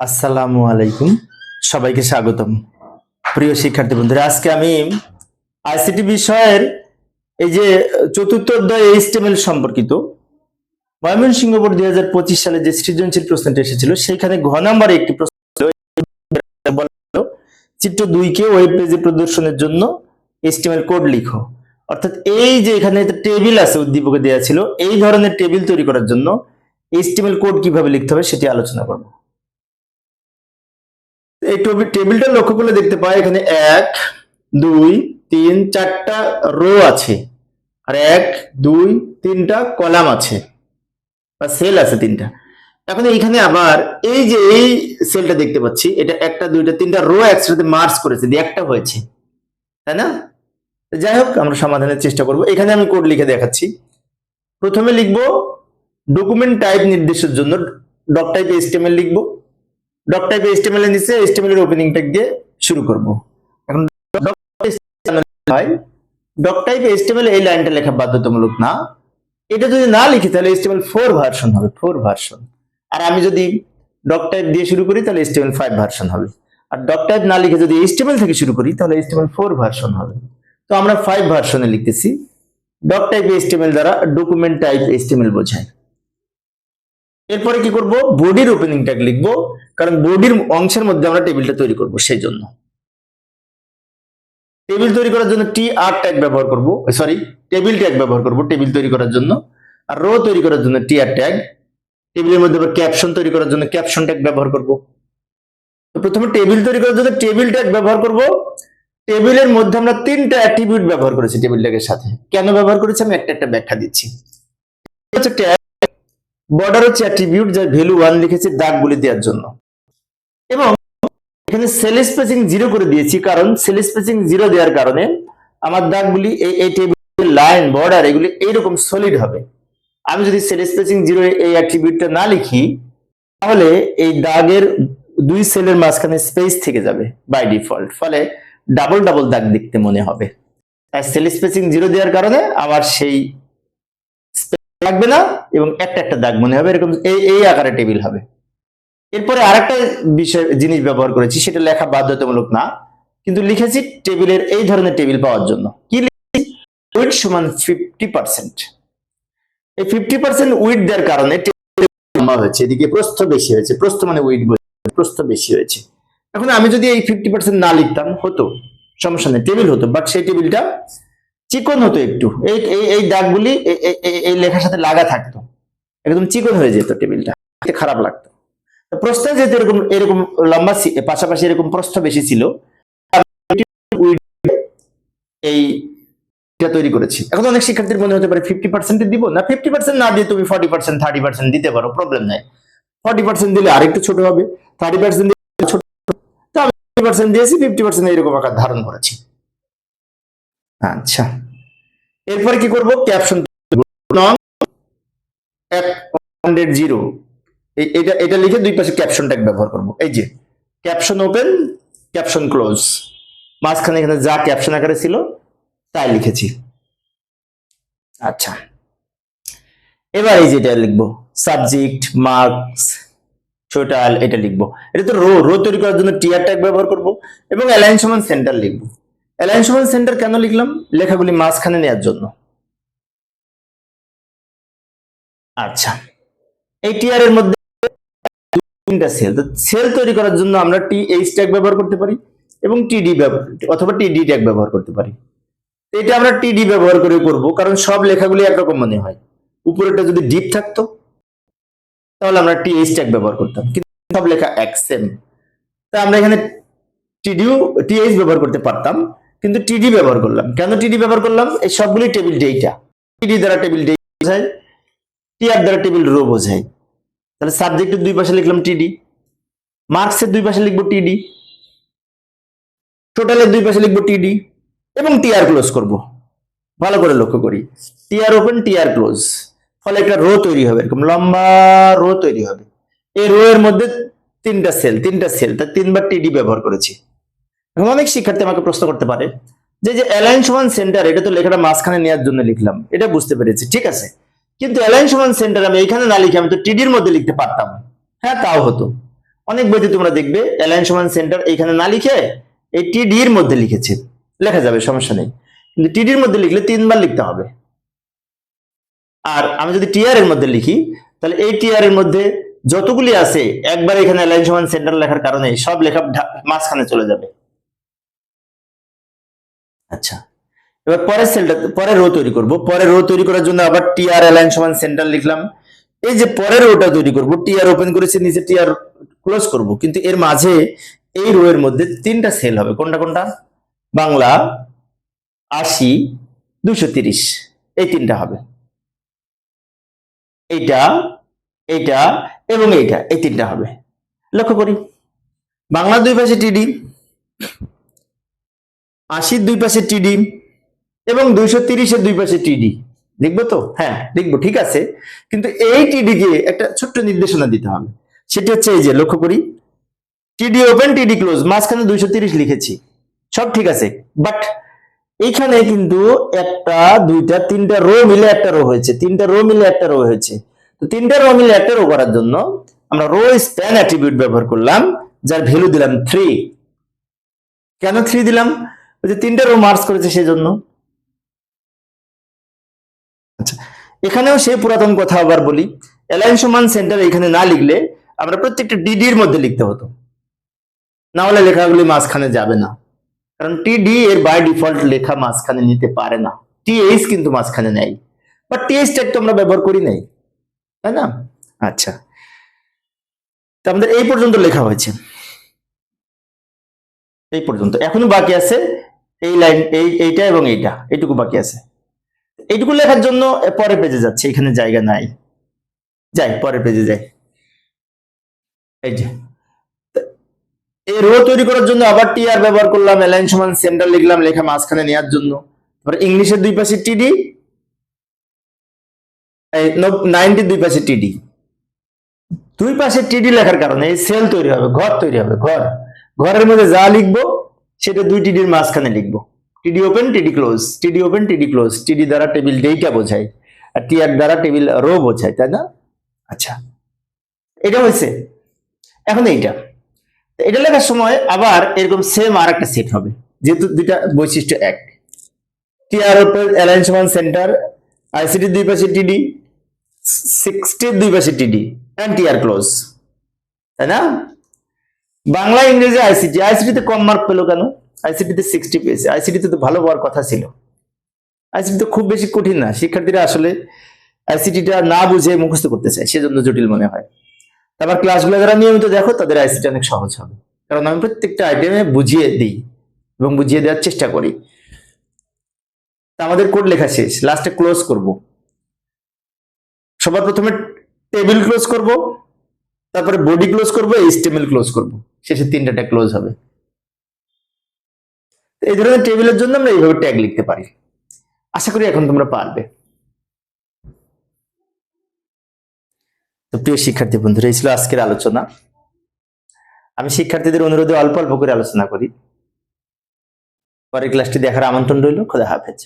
আসসালামু আলাইকুম। সবাইকে স্বাগতম। প্রিয় শিক্ষার্থী বন্ধুরা, আজকে আমি আইসিটি বিষয়ের এই যে চতুর্থ অধ্যায় এইচটিএমএল সম্পর্কিত ময়মনসিংহ বোর্ড দুই হাজার পঁচিশ সালে যে সৃজনশীল প্রশ্নটা এসেছিল সেখানে ঘ নম্বরে একটি প্রশ্ন চিত্র দুইকে ওয়েব পেজে প্রদর্শনের জন্য এইচটিএমএল কোড লিখো। অর্থাৎ এই যে এখানে টেবিল আছে উদ্দীপকে দেওয়া ছিল, এই ধরনের টেবিল তৈরি করার জন্য এইচটিএমএল কোড কীভাবে লিখতে হবে সেটি আলোচনা করব। এই টেবিল- টেবিলটা লক্ষ্য করলে দেখতে পাই, এখানে এক, দুই, তিন, চারটা রো আছে। আর এক, দুই, তিনটা কলাম আছে। বা সেল আছে তিনটা। এখন এইখানে আবার এই যে এই সেলটা দেখতে পাচ্ছি, এটা একটা, দুইটা, তিনটা রো একসাথে মার্চ করেছে, দিয়ে একটা হয়েছে। তাই না? যাই হোক, আমরা সমাধানের চেষ্টা করব। এখানে আমি কোড লিখে দেখাচ্ছি। প্রথমে লিখব ডকুমেন্ট টাইপ নির্দেশের জন্য ডক টাইপ এসটিএমএল লিখব। ডক টাইপ এসটিএমএল এর নিচে এসটিএমএল এর ওপেনিং ট্যাগ দিয়ে শুরু করব। এখন ডক টাইপ এসটিএমএল এই লাইনটা লেখা বাধ্যতামূলক না। এটা যদি না লিখি, তাহলে এসটিএমএল ফোর ভার্সন হবে ফোর ভার্সন আর আমি যদি ডক টাইপ দিয়ে শুরু করি, তাহলে এসটিএমএল ফাইভ ভার্সন হবে। আর ডক টাইপ না লিখে যদি এসটিএমএল থেকে শুরু করি, তাহলে এসটিএমএল ফোর ভার্সন হবে। তো আমরা ফাইভ ভার্সনে লিখতেছি। ডক টাইপ এসটিএমএল দ্বারা ডকুমেন্ট টাইপ এসটিএমএল বোঝায়। এরপরে কি করব? বডির ওপেনিং ট্যাগ লিখব, কারণ বডির অংশের মধ্যে আমরা টেবিলটা তৈরি করব সেই জন্য। টেবিল তৈরি করার জন্য টি আর ট্যাগ ব্যবহার করব সরি টেবিল ট্যাগ ব্যবহার করব টেবিল তৈরি করার জন্য। আর রো তৈরি করার জন্য টি আর ট্যাগ টেবিলের মধ্যে আবার ক্যাপশন তৈরি করার জন্য ক্যাপশন ট্যাগ ব্যবহার করব। তো প্রথমে টেবিল তৈরি করার জন্য টেবিল ট্যাগ ব্যবহার করব। টেবিলের মধ্যে আমরা তিনটা অ্যাট্রিবিউট ব্যবহার করেছি টেবিল ট্যাগের সাথে। কেন ব্যবহার করেছি? আমি একটা একটা ব্যাখ্যা দিচ্ছি। হচ্ছে ট্যাগ বর্ডার হচ্ছে অ্যাট্রিবিউট যার ভ্যালু ওয়ান লিখেছি দাগগুলি দেওয়ার জন্য। এবং এখানে সেল স্পেসিং জিরো করে দিয়েছি, কারণ সেল স্পেসিং জিরো দেওয়ার কারণে আমার দাগগুলি এই টেবিল লাইন বর্ডার এগুলি এইরকম সলিড হবে। আমি যদি সেল স্পেসিং জিরো এই অ্যাট্রিবিউটটা না লিখি, তাহলে এই দাগের দুই সেলের মাঝখানে স্পেস থেকে যাবে বাই ডিফল্ট ফলে ডাবল ডাবল দাগ দেখতে মনে হবে। আর সেল স্পেসিং জিরো দেওয়ার কারণে আমার সেই লাগবে না এবং একটা একটা দাগ মনে হবে, এরকম এই এই আকারে টেবিল হবে। এরপরে আরেকটা বিষয়, জিনিস ব্যবহার করেছি, সেটা লেখা বাধ্যতামূলক না, কিন্তু লিখেছি টেবিলের এই ধরনের টেবিল পাওয়ার জন্য। কি লিখেছি? উইড সমান ফিফটি এই ফিফটি উইড দেওয়ার কারণে হয়েছে, এদিকে প্রস্থ বেশি হয়েছে, প্রস্থ মানে উইড প্রস্থ বেশি হয়েছে। এখন আমি যদি এই ফিফটি পার্সেন্ট না লিখতাম, হতো, সমস্যা নেই, টেবিল হতো বাট সেই টেবিলটা চিকন হতো একটু। এই এই দাগগুলি, এই- লেখার সাথে লাগা থাকতো। একদম চিকন হয়ে যেত টেবিলটা। খারাপ লাগতো। প্রস্থ যেহেতু এরকম এরকম লম্বা পাশাপাশি এরকম প্রস্থ বেশি ছিল, এই তৈরি করেছি। এখন অনেক শিক্ষার্থীর মনে হতে পারে ফিফটি পার্সেন্ট দিব। না ফিফটি পার্সেন্ট না দিয়ে তুমি ফর্টি পার্সেন্ট থার্টি পার্সেন্ট দিতে পারো প্রবলেম নাই। ফর্টি পার্সেন্ট দিলে আরেকটু ছোট হবে থার্টি পার্সেন্ট দিলে ছোট। তো আমি ফিফটি পার্সেন্ট দিয়েছি ফিফটি পার্সেন্ট এরকম আকার ধারণ করেছি। আচ্ছা। এরপরে কি করব? ক্যাপশন নং হান্ড্রেড জিরো এটা এটা লিখে দুই পাশে ক্যাপশন ট্যাগ ব্যবহার করব। এই যে ক্যাপশন ওপেন ক্যাপশন ক্লোজ মাঝখানে এখানে যা ক্যাপশন আকারে ছিল, তাই লিখেছি। আচ্ছা। এবার এই যেটা লিখব। সাবজেক্ট মার্কস টোটাল এটা লিখব। এটা তো রো রো তৈরি করার জন্য টিয়ার ট্যাগ ব্যবহার করব এবং অ্যালাইন সমান সেন্টার লিখব। অ্যালাইন সেন্টার কেন লিখলাম? লেখাগুলি মাঝখানে নেওয়ার জন্য। আচ্ছা। এই টিআর এর মধ্যে তিনটা সেল তো সেল তৈরি করার জন্য আমরা টি এইচ ট্যাগ ব্যবহার করতে পারি এবং টিডি অথবা টিডি ট্যাগ ব্যবহার করতে পারি। এটা আমরা টিডি ব্যবহার করে করব, কারণ সব লেখাগুলি একরকম মনে হয়। উপরেটা যদি ডিপ থাকতো, তাহলে আমরা টি এইচ ট্যাগ ব্যবহার করতাম। কিন্তু সব লেখা এক সেম তা আমরা এখানে টিডিও টিএইচ ব্যবহার করতে পারতাম। কিন্তু টিডি ব্যবহার করলাম। কেন টিডি ব্যবহার করলাম? এই সবগুলি টেবিল ডেটা টিডি দ্বারা টেবিল ডেটা বোঝায় টিআর দ্বারা টেবিল রো বোঝায়। তাহলে সাবজেক্টের দুই পাশে লিখলাম টিডি মার্কসের দুই পাশে লিখব টিডি টোটালের দুই পাশে লিখব টিডি এবং টিআর ক্লোজ করব। ভালো করে লক্ষ্য করি। টিআর ওপেন টিআর ক্লোজ ফলে একটা রো তৈরি হবে, এরকম লম্বা রো তৈরি হবে। এই রো এর মধ্যে তিনটা সেল তিনটা সেল তা তিনবার টিডি ব্যবহার করেছি। এখন অনেক শিক্ষার্থী আমাকে প্রশ্ন করতে পারে যে যে অ্যালাইন সমান সেন্টার এটা তো লেখাটা মাঝখানে নেওয়ার জন্য লিখলাম, এটা বুঝতে পেরেছি, ঠিক আছে? কিন্তু অ্যালাইন সমান সেন্টার আমি এখানে না লিখে আমি তো টিডির মধ্যে লিখতে পারতাম। হ্যাঁ তাও হতো। অনেক বইতে তোমরা দেখবে অ্যালাইন সমান সেন্টার এখানে না লিখে এই টিডির মধ্যে লিখেছে। লেখা যাবে, সমস্যা নেই। কিন্তু টিডির মধ্যে লিখলে তিনবার লিখতে হবে। আর আমি যদি টিআর এর মধ্যে লিখি, তাহলে এই টিআর এর মধ্যে যতগুলি আছে, একবার এখানে অ্যালাইন সমান সেন্টার লেখার কারণে সব লেখা মাঝখানে চলে যাবে। আচ্ছা। এবার পরের সেলটা, পরের রো তৈরি করব। পরের রো তৈরি করার জন্য আবার টিআর অ্যালাইন সমান সেন্টার লিখলাম। এই যে পরের রোটা তৈরি করব টিআর ওপেন করেছি, নিচে টিআর ক্লোজ করব, কিন্তু এর মাঝে এই রো এর মধ্যে তিনটা সেল হবে। কোনটা কোনটা? বাংলা আশি দুশো তিরিশ। এই তিনটা হবে। এইটা এইটা এবং এইটা, এই তিনটা হবে। লক্ষ্য করি। বাংলার দুই পাশে টিডি আশির দুই পাশে টিডি এবং দুইশো তিরিশের দুই পাশে টিডি। লিখব তো? হ্যাঁ লিখব ঠিক আছে। কিন্তু এই টিডি কে একটা ছোট্ট নির্দেশনা দিতে হবে। সেটি হচ্ছে এই যে, লক্ষ্য করি। টিডি ওপেন, টিডি ক্লোজ, মাঝখানে দুইশো তিরিশ লিখেছি। সব ঠিক আছে। বাট এইখানে কিন্তু একটা, দুইটা, তিনটা রো মিলে একটা রো হয়েছে। তিনটা রো মিলে একটা রো হয়েছে। তো তিনটা রো মিলে একটা রো করার জন্য আমরা রো স্প্যান অ্যাট্রিবিউট ব্যবহার করলাম, যার ভ্যালু দিলাম থ্রি কেন থ্রি দিলাম? ওই যে তিনটা রো মার্চ করেছে সেজন্য। আচ্ছা এখানেও সেই পুরাতন কথা আবার বলি। অ্যালাইন সমান সেন্টার এখানে না লিখলে আমরা প্রত্যেকটা ডিডির মধ্যে লিখতে হতো। না হলে লেখাগুলি মাঝখানে যাবে না। কারণ টিডি এর বাই ডিফল্ট লেখা মাঝখানে নিতে পারে না। টিএইচ কিন্তু মাঝখানে নেয় বা টিএইচ ট্যাগ তো আমরা ব্যবহার করি নাই। তাই না? আচ্ছা। তো আমাদের এই পর্যন্ত লেখা হয়েছে। এই পর্যন্ত। এখনও বাকি আছে। এই লাইন, এই, এইটা এবং এইটা, এইটুকু বাকি আছে। এইটুকু লেখার জন্য পরের পেজে যাচ্ছে, এখানে জায়গা নাই। যাই, পরের পেজে যাই। এই যে, এই রো তৈরি করার জন্য আবার টি আর ব্যবহার করলাম অ্যালাইন সমান সেন্টার লিখলাম, লেখা মাঝখানে নেওয়ার জন্য। তারপর ইংলিশের দুই পাশে টিডি নাইনটির দুই পাশে টিডি দুই পাশে টিডি লেখার কারণে এই সেল তৈরি হবে, ঘর তৈরি হবে, ঘর। ঘরের মধ্যে যা লিখব সেটা দুই টিডির মাঝখানে লিখব। টিডি ওপেন টিডি ক্লোজ টিডি ওপেন টিডি ক্লোজ টিডি দ্বারা টেবিল ডেটা বোঝায় আর টিআর দ্বারা টেবিল রো বোঝায়, তাই না? আচ্ছা এটা হয়েছে। এখন এইটা। এটা লেখার সময় আবার এরকম সেম আর একটা সেট হবে, যেহেতু দুইটা বৈশিষ্ট্য এক। টিআর অ্যালাইন সমান সেন্টার আইসিটি দুই পাশে টিডি সিক্সটির দুই পাশে টিডি অ্যান্ড টিআর ক্লোজ তাই না? বাংলা, ইংরেজি আইসিটি আইসিটিতে কম মার্ক পেল কেন? আইসিটিতে সিক্সটি পেয়েছে। আইসিটিতে তো ভালো হওয়ার কথা ছিল। আইসিটি তো খুব বেশি কঠিন না। শিক্ষার্থীরা আসলে আইসিটিটা না বুঝে মুখস্থ করতে চায়, সেজন্য জটিল মনে হয়। তারপর ক্লাসগুলো যারা নিয়মিত দেখো, তাদের আইসিটি অনেক সহজ হবে। কারণ আমি প্রত্যেকটা আইটেমে বুঝিয়ে দিই এবং বুঝিয়ে দেওয়ার চেষ্টা করি। তা আমাদের কোড লেখা শেষ। লাস্টে ক্লোজ করব। সবার প্রথমে টেবিল ক্লোজ করব। তারপরে বডি ক্লোজ করব এইচটিএমএল ক্লোজ করব। শেষে তিনটা ক্লোজ হবে। এই ধরনের টেবিলের জন্য আমরা এইভাবে ট্যাগ লিখতে পারি। আশা করি এখন তোমরা পারবে। তো প্রিয় শিক্ষার্থী বন্ধুরা, এই ছিল আজকের আলোচনা। আমি শিক্ষার্থীদের অনুরোধে অল্প অল্প করে আলোচনা করি। পরের ক্লাসটি দেখার আমন্ত্রণ রইল। খোদা হাফেজ।